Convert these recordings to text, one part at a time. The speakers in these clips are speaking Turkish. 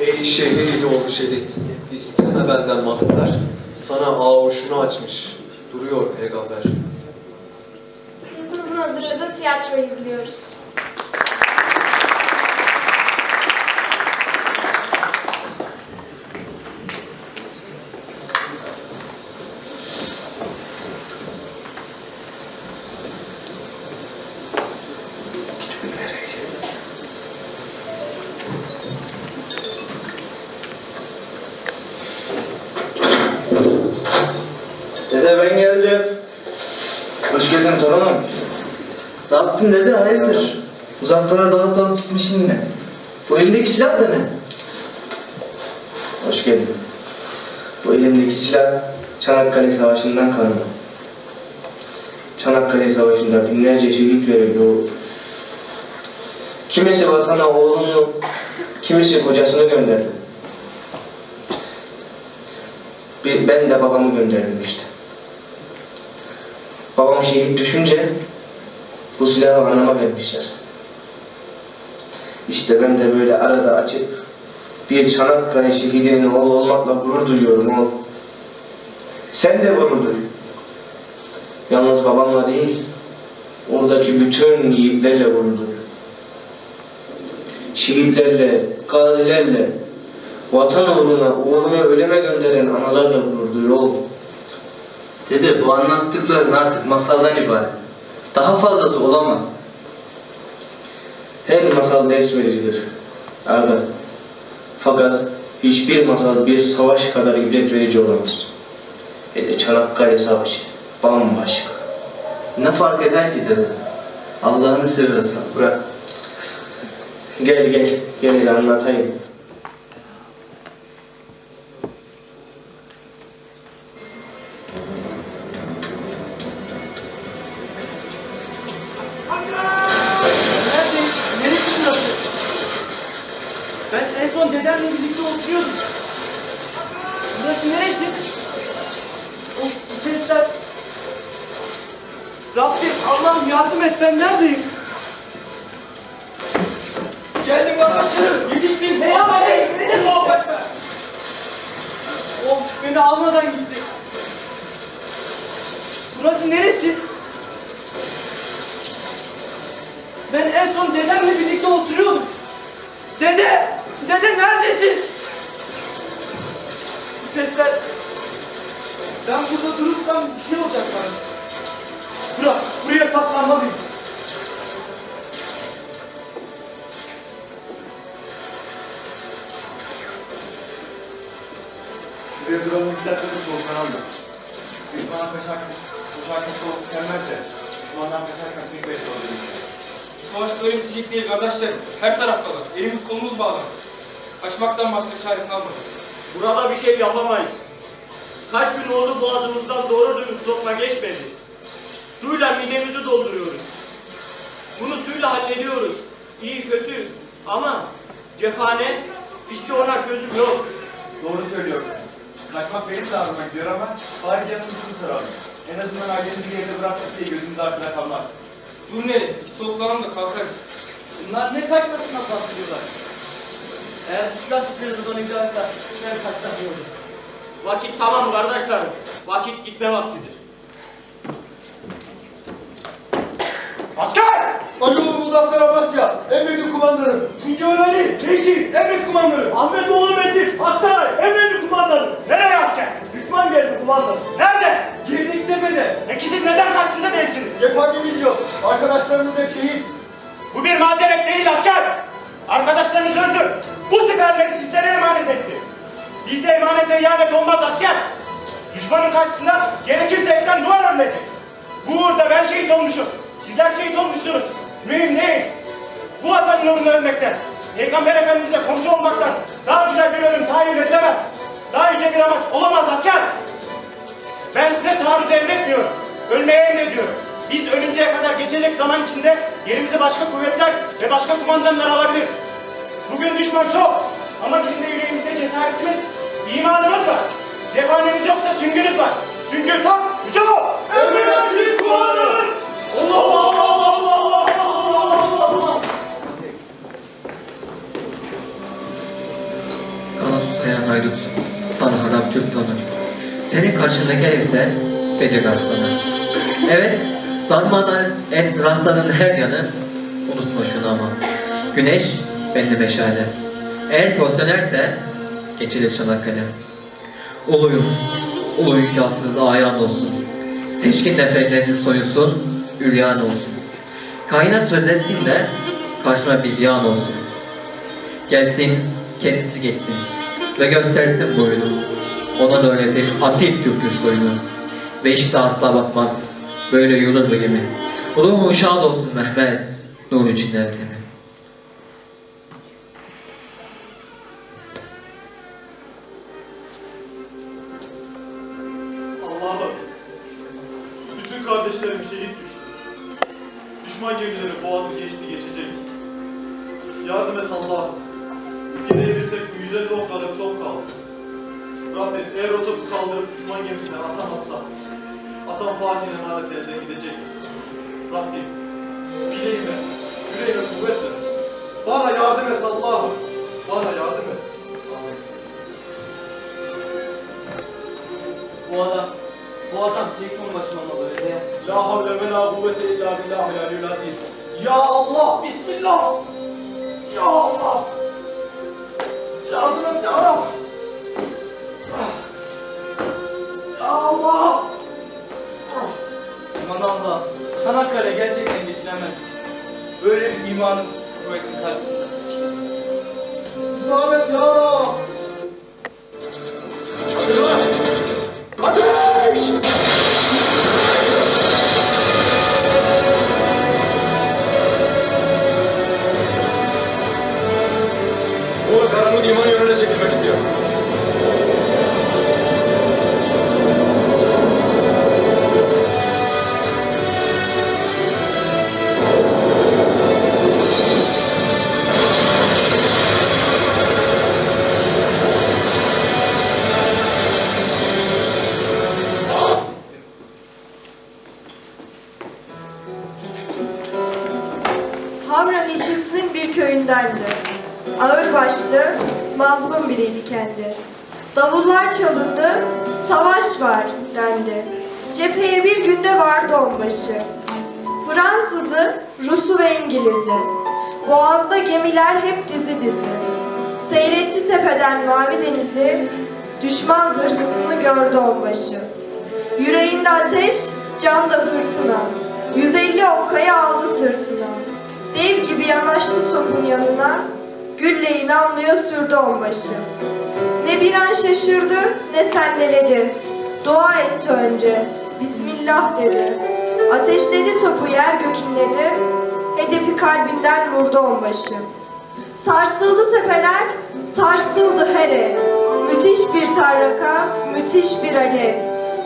Ey şehit oğlu şehit, isteme benden makber. Sana avuşunu açmış, duruyor peygamber. Kızımızın hazırladığı tiyatro izliyoruz. Dede ben geldim. Hoş geldin torunum. Ne yaptın dede hayırdır? Uzaklara dalıp gitmişsin yine. Bu elindeki silah da ne? Hoş geldin. Bu elimdeki silah Çanakkale Savaşı'ndan kalma. Çanakkale Savaşı'nda binlerce şehit verildi o. Kimisi vatana oğlunu, kimisi kocasını gönderdi. Ben de babamı gönderdim işte. Babam şehit düşünce bu silahı anama vermişler. İşte ben de böyle arada açıp bir Çanakkale şehidinin oğlu olmakla gurur duyuyorum. Sen de gurur duy. Yalnız babamla değil, oradaki bütün yiğitlerle gurur duy. Şehitlerle, gazilerle, vatan uğruna oğlunu öleme gönderen analarla gurur duy oğlum. Dede bu anlattıkların artık masaldan ibaret. Daha fazlası olamaz. Her masal ders vericidir. Arda. Fakat hiçbir masal bir savaş kadar ibret verici olamaz. Hele Çanakkale Savaşı bambaşka. Ne fark eder ki dede? Allah'ını seversen bırak. Gel gel, gel anlatayım. En son dedemle birlikte oturuyordum. Burası neresi? Bu sesler. Rabbim Allah'ım yardım et ben neredeyim? Geldim arkadaşlarım. Yetiştim. Hey hey beni muhabbet ver. Of beni almadan gitti. Burası neresi? Ben en son dedemle birlikte oturuyordum. Dede! Dede neredesin? Bu sesler... Ben burada durursam bir şey olacak bana. Bırak, buraya saklanmalıyım. Şuraya duralım bir dakika da soğuklanalım. Düşmana kaçarken, koşarken soğuk tükenmezse, düşmandan kaçarken pek beş olur. Savaş böyle bitecek değil kardeşlerim. Her taraftalar. Elimiz kolumuz bağlı. Kaçmaktan başka çare kalmadı. Burada bir şey yapamayız. Kaç gün oldu boğazımızdan doğru dürüst lokma geçmedi. Suyla midemizi dolduruyoruz. Bunu suyla hallediyoruz. İyi kötü ama cephane işte ona çözüm yok. Doğru söylüyorsun. Kaçmak benim de ağzıma gidiyor ama bari canımızı kurtaralım. En azından ailemizi geride bıraktık diye gözümüz arkada kalmaz. Dur nereye? Bir soluklanalım da kalkarız. Bunlar ne kaçmasına bahsediyorlar? Eğer silah sıkıyoruz onu icazla, ben kaçtamıyorum. Vakit tamam kardeşlerim. Vakit gitme vaktidir. Asker! Ali oğlu Muzaffer Abbasya, emredin kumandanım. İkinci öğreni, Reşit, emret kumandanı. Ahmet oğlu Metin, Aksaray, emredin kumandanı. Nereye asker? Düşman geldi kumandanım. Nerede? Girdik tepede. Peki siz neden karşısında değilsiniz? Cephanemiz yok. Arkadaşlarımız hep şehit. Bu bir mazeret değil asker. Arkadaşlarınız öldü. Bu siperleri sizlere emanet etti. Bizde emanete ihanet olmaz asker. Düşmanın karşısında gerekirse etten duvar örülecek. Bu uğurda ben şehit olmuşum. Sizler şehit olmuşsunuz. Mühim değil. Bu vatanın uğruna ölmekten, Peygamber Efendimiz'e komşu olmaktan daha güzel bir ölüm tayin edilemez. Daha yüce bir amaç olamaz asker. Ben size taarruz emretmiyorum. Ölmeye emrediyorum. Biz ölünceye kadar geçecek zaman içinde yerimizi başka kuvvetler ve başka kumandanlar alabilir. Bugün düşman çok ama bizim de yüreğimizde cesaretimiz, imanımız var. Cephanemiz yoksa süngünüz var. Süngü tam, çok. Emredersiniz kumandanım. Allah Allah Allah Allah Allah Allah sana harap Türk tonu. Senin karşında gelirse Bedir Aslanı. Evet, darmadan et rastlanın her yanı, unutma şunu ama. Güneş, bende meşale. Eğer o sönerse, geçilir Çanakkale. Uluyum, uluyum yastınız ayan olsun. Seçkin neferleriniz soyunsun, üryan olsun. Kainat sözlesin de, karşıma bir yan olsun. Gelsin, kendisi geçsin ve göstersin boyunu. Ona da öğretir asil Türk'ün soyunu. Ve işte asla batmaz, böyle yolur bu gemi. Ruhu şad olsun Mehmet, nur içinde ertemi. Allah'ım, bütün kardeşlerim şehit düştü. Düşman gemileri boğazı geçti geçecek. Yardım et Allah'ım. Gidebilirsek bu 150 oklara top kaldı. Rabbim eğer o topu kaldırıp düşman gemisine atamazsa, atam Fatih'in emaneti elden gidecek. Rabbim, bileğime, yüreğime kuvvet ver. Bana yardım et Allah'ım. Bana yardım et. Amin. Bu adam, bu adam Seyit Onbaşı olmalı öyle ya. La havle ve la kuvvete illa billahil aliyyil azim. Ya Allah, Bismillah. Ya Allah. Yardım et ya Rab. Çanakkale gerçekten geçilemez. Böyle bir imanın kuvvetin karşısında. İsabet ya bir köyündendi. Ağır başlı, mazlum biriydi kendi. Davullar çalındı, savaş var dendi. Cepheye bir günde vardı onbaşı. Fransızı, Rusu ve İngiliz'i. Boğazda gemiler hep dizi dizi. Seyretti tepeden mavi denizi, düşman zırhlısını gördü onbaşı. Yüreğinde ateş, canda fırtına. 150 okkayı aldı sırtına. Dev gibi yanaştı topun yanına, gülleyi namluya sürdü onbaşı. Ne bir an şaşırdı, ne sendeledi. Dua etti önce, Bismillah dedi. Ateşledi topu yer gökinledi, hedefi kalbinden vurdu onbaşı. Sarsıldı tepeler, sarsıldı her ev. Müthiş bir tarraka, müthiş bir alev.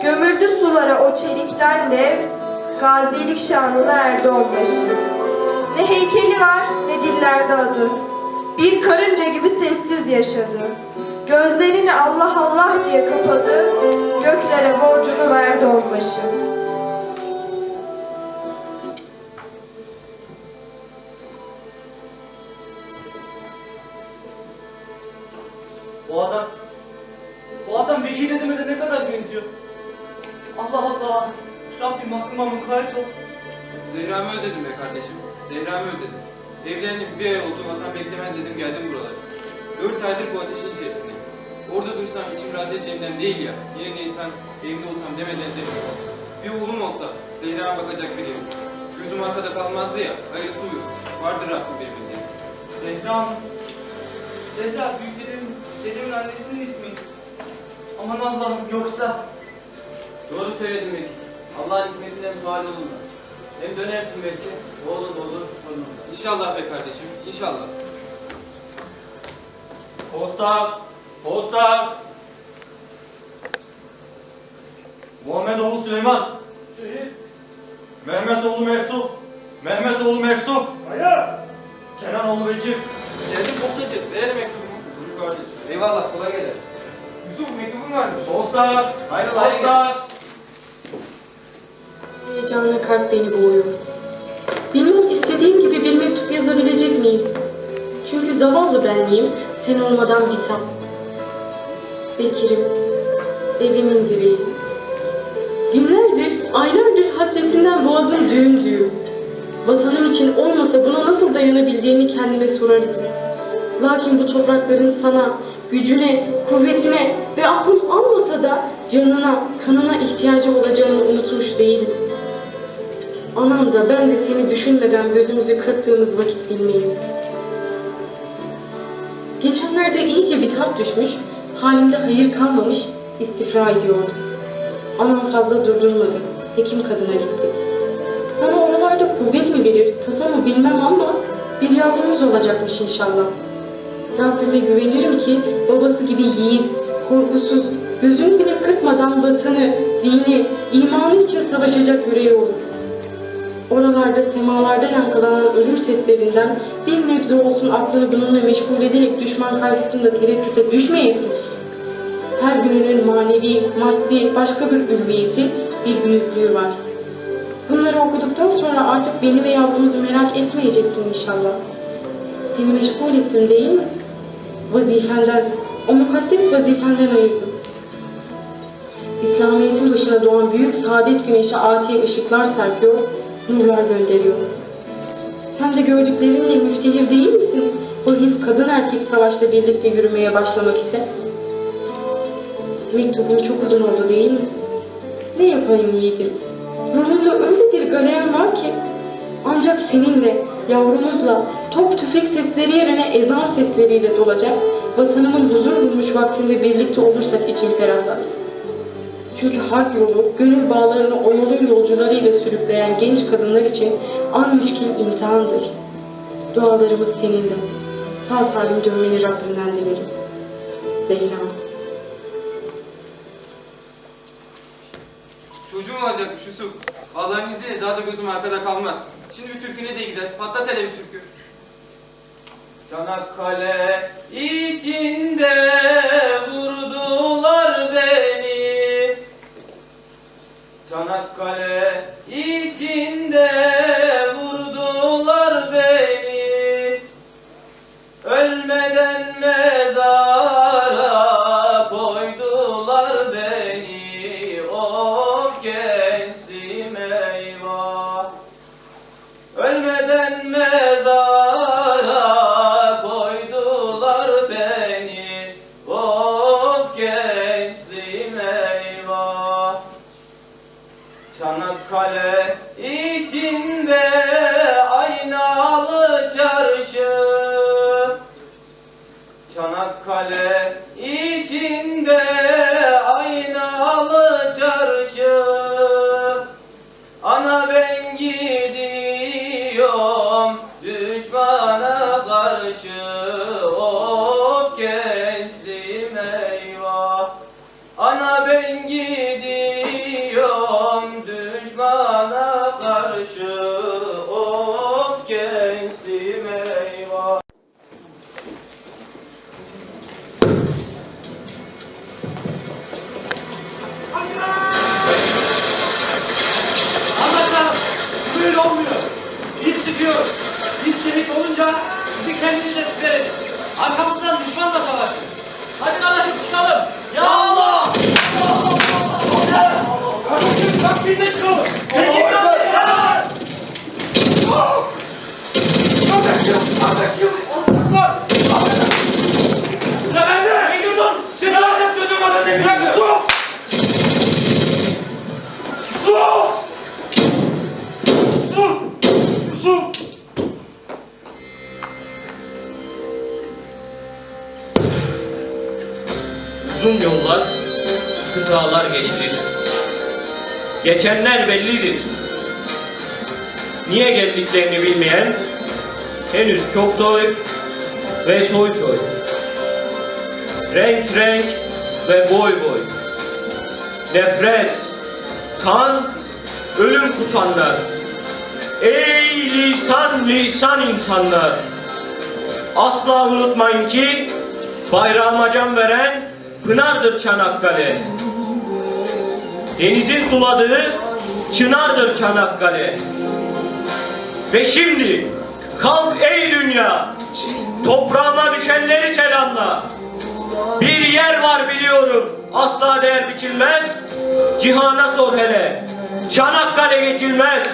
Gömüldü sulara o çelikten dev, gazilik şanına erdi onbaşı. Ne heykeli var, ne dillerde adı. Bir karınca gibi sessiz yaşadı. Gözlerini Allah Allah diye kapadı, göklere borcunu verdi onbaşı. Bu adam, bu adam vekil dedeme de ne kadar benziyor. Allah Allah, Rabbim aklıma mukayyet ol. Zehra'mı özledim be kardeşim. Zehra'mı özledim. Evlendim bir ay oldu vatan beklemez dedim geldim buralara. Dört aydır bu ateşin içerisindeyim. Orada dursam içim rahat edeceğimden değil ya. Yine de insan evimde olsam demeden demiyor. Bir oğlum olsa Zehra'ma bakacak biriyim. Gözüm arkada kalmazdı ya. Hayırlısı uyur. Vardır Rabbim benim bildiğim. Zehra Hanım. Zehra, büyük dedemin, dedemin annesinin ismi. Aman Allah'ım, yoksa... Doğru söyledin Vekil. Allah'ın hikmetinden sual olunmaz. Hem dönersin belki, oğlun olur. İnşallah be kardeşim. İnşallah. Posta! Posta! Muhammedoğlu Süleyman. Şehit. Mehmetoğlu Mefsup. Mehmetoğlu Mefsup. Hayır. Kenanoğlu Bekir. Geldim postacı. Verelim mektubumu. Buyur kardeşim. Eyvallah. Kolay gelir. Yusuf mektubun varmış. Posta! Hayırlı Posta! Heyecanla kalp beni boğuyor. Bilmem istediğim gibi bir mektup yazabilecek miyim? Çünkü zavallı benliğim sen olmadan biter. Bekir'im, evimin direği. Günlerdir, aylardır hasretinden boğazım düğüm düğüm. Vatanım için olmasa buna nasıl dayanabildiğimi kendime sorarım. Lakin bu toprakların sana, gücüne, kuvvetine ve aklım almasa da canına, kanına ihtiyacı olacağını unutmuş değilim. Anam da ben de seni düşünmeden gözümüzü kırptığımız vakit bilmeyiz. Geçenlerde iyice bir tat düşmüş, halimde hayır kalmamış, istifra ediyordu. Anam fazla durdurmadı, hekim kadına gitti. Sana oralarda kuvvet mi verir, tasa mı bilmem ama bir yavrumuz olacakmış inşallah. Rabbime güvenirim ki babası gibi yiğit, korkusuz, gözünü bile kırpmadan vatanı, dini, imanı için savaşacak yüreği olur. Oralarda semalarda yankılanan ölüm seslerinden bir nebze olsun aklını bununla meşgul ederek düşman karşısında tereddüte düşmeyesin. Her gününün manevi, maddi, başka bir ülviyeti, bir büyüklüğü var. Bunları okuduktan sonra artık beni ve yavrumuzu merak etmeyeceksin inşallah. Seni meşgul ettim değil mi? Vazifenden, o mukaddes vazifenden ayırdım. İslamiyet'in başına doğan büyük saadet güneşi atiye ışıklar serpiyor, nurlar gönderiyor. Sen de gördüklerinle müftehir değil misin? O his kadın erkek savaşta birlikte yürümeye başlamak ise. Mektubun çok uzun oldu değil mi? Ne yapayım yiğidim? Ruhumda öyle bir galeyan var ki ancak seninle, yavrumuzla, top tüfek sesleri yerine ezan sesleriyle dolacak, vatanımın huzur bulmuş vaktinde birlikte olursak için ferahlar. Çünkü harp yolu, gönül bağlarını o yolun yolcularıyla sürükleyen genç kadınlar için an müşkil imtihandır. Dualarımız seninle. Sağ salim dönmeni Rabbimden dilerim. Zehra. Çocuğum olacakmış Yusuf. Allah'ın izniyle daha da gözüm arkada kalmaz. Şimdi bir türküne de gider. Patlat hele bir türkü. Çanakkale içinde vurdular beni Çanakkale içinde Geçenler bellidir. Niye geldiklerini bilmeyen henüz çok soy ve soy soy. Renk renk ve boy boy. Nefret, kan, ölüm kusanlar. Ey lisan lisan insanlar! Asla unutmayın ki bayrağıma can veren Pınar'dır Çanakkale. Denizin suladığı Çınar'dır Çanakkale. Ve şimdi kalk ey dünya, toprağıma düşenleri selamla. Bir yer var biliyorum. Asla değer biçilmez. Cihana sor hele. Çanakkale geçilmez.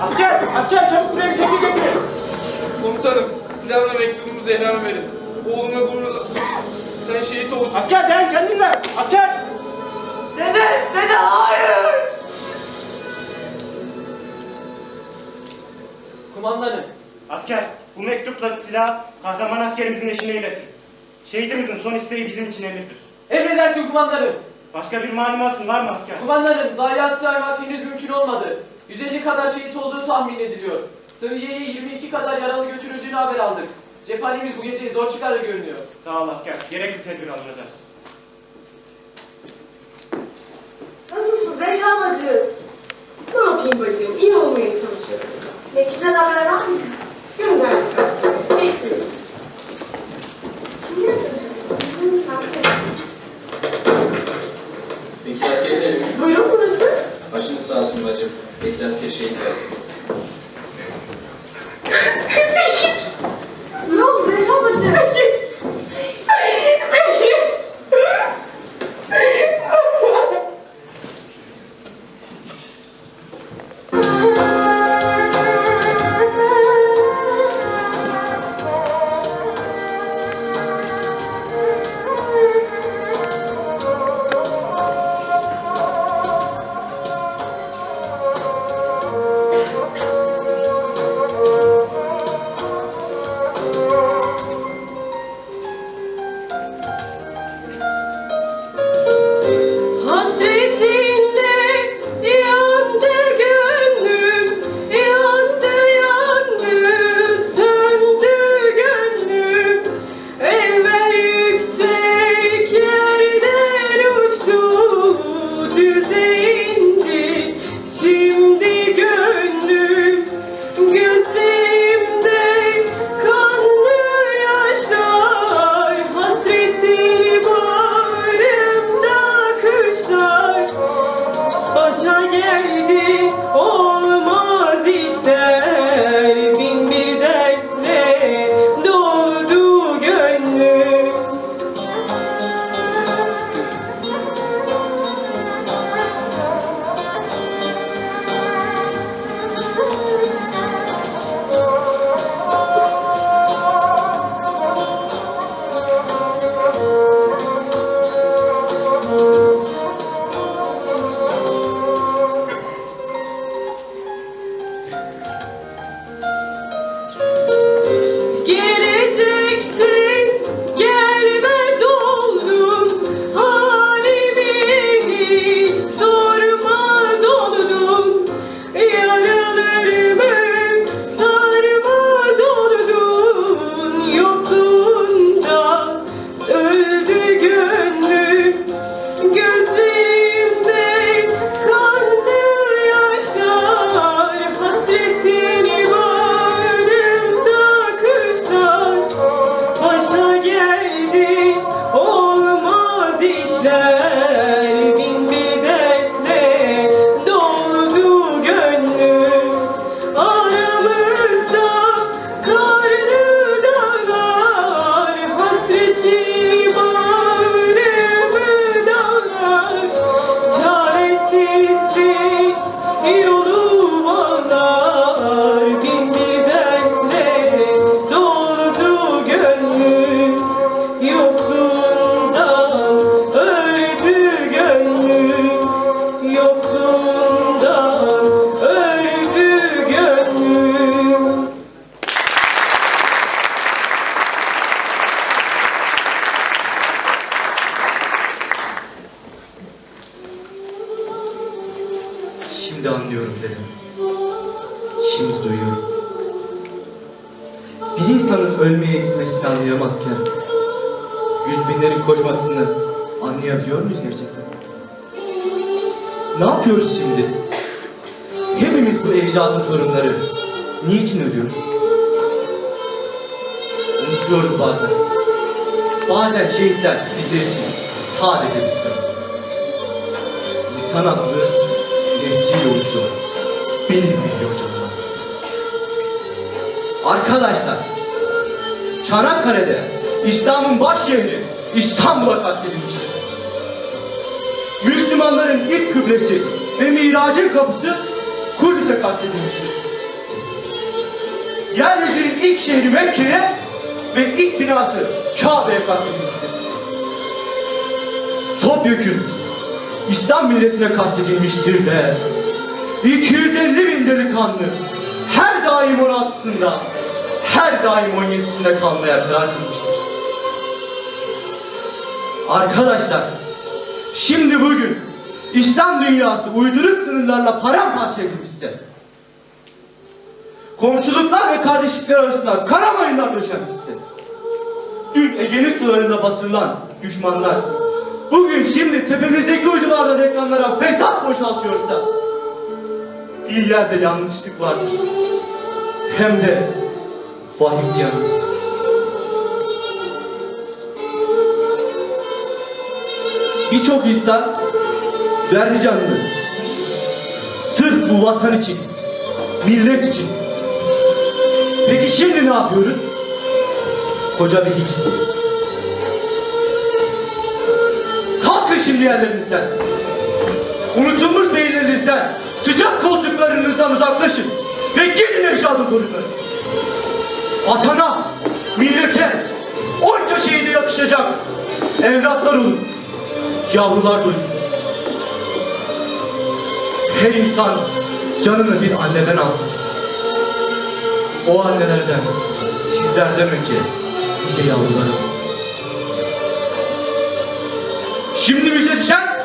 Asker! Asker çabuk buraya bir tepki getirin. Komutanım, silahla mektubumu Zehra'ma verin. Oğlumla gururla. Sen şehit oldun. Asker dayan kendin ver. Asker! Dede! Dede hayır! Kumandanım, Asker, bu mektupla silah kahraman askerimizin eşine iletin. Şehidimizin son isteği bizim için emirdir. emredersin kumandanım. Başka bir malumatın var mı asker? Kumandanım, zayiat saymak henüz mümkün olmadı. 150 kadar şehit olduğu tahmin ediliyor. Sıhhiye'ye 22 kadar yaralı götürüldüğünü haber aldık. Cephanemiz bu gece zor çıkar görünüyor. Sağ ol asker, gerekli tedbir alınacak. Nasılsın Zehra bacı? Ne yapayım bacım? İyi olmaya çalışıyorum. Mektuptan haber var mı? Gönder. Bekliyorum. Peki mi? Buyurun burası. Başınız sağ olsun bacım. Peki asker şehit versin. İnsanın ölmeye gitmesini anlayamazken yüz binlerin koşmasını anlayabiliyor muyuz gerçekten? Ne yapıyoruz şimdi? Hepimiz bu ecdadın torunları. Niçin ölüyoruz? Unutuyoruz bazen. Bazen şehitler bizler için sadece bizler. İnsan aklı nefsi yolcu. Benim biliyor canım. Arkadaşlar, Çanakkale'de İslam'ın baş şehri İstanbul'a kastedilmiştir. Müslümanların ilk kıblesi ve miracın kapısı Kudüs'e kastedilmiştir. Yeryüzünün ilk şehri Mekke'ye ve ilk binası Kabe'ye kastedilmiştir. Topyekun İslam milletine kastedilmiştir de 250 bin delikanlı her daim 16'sında her daim 17'sinde kalmaya karar kılmıştır. Arkadaşlar şimdi bugün İslam dünyası uyduruk sınırlarla paramparça edilmişse komşuluklar ve kardeşlikler arasında kara mayınlar döşenmişse dün Ege'nin sularında batırılan düşmanlar bugün şimdi tepemizdeki uydulardan ekranlara fesat boşaltıyorsa bir yerde yanlışlık vardır. Hem de yanlışlık. Birçok insan verdi canını. Sırf bu vatan için, millet için. Peki şimdi ne yapıyoruz? Koca bir hiç. Kalkın şimdi yerlerinizden. Unutulmuş beyinlerinizden, sıcak koltuklarınızdan uzaklaşın. Ve gidin evşadın torunları. Vatana, millete, onca şehide yakışacak evlatlar olun. Yavrular doyun. Her insan canını bir anneden aldı. O annelerden, sizlerden önce nice yavrular alın. Şimdi bize düşen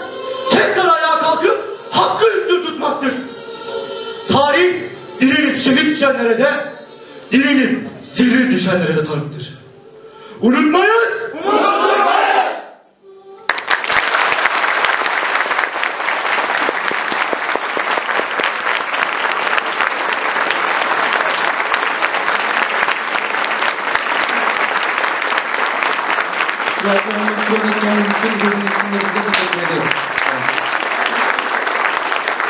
tekrar ayağa kalkıp hakkı üstün tutmaktır. Tarih direnip şehit düşenlere de direnip ziril düşenlere de tanıktır. Unutmayın! Unutmayın!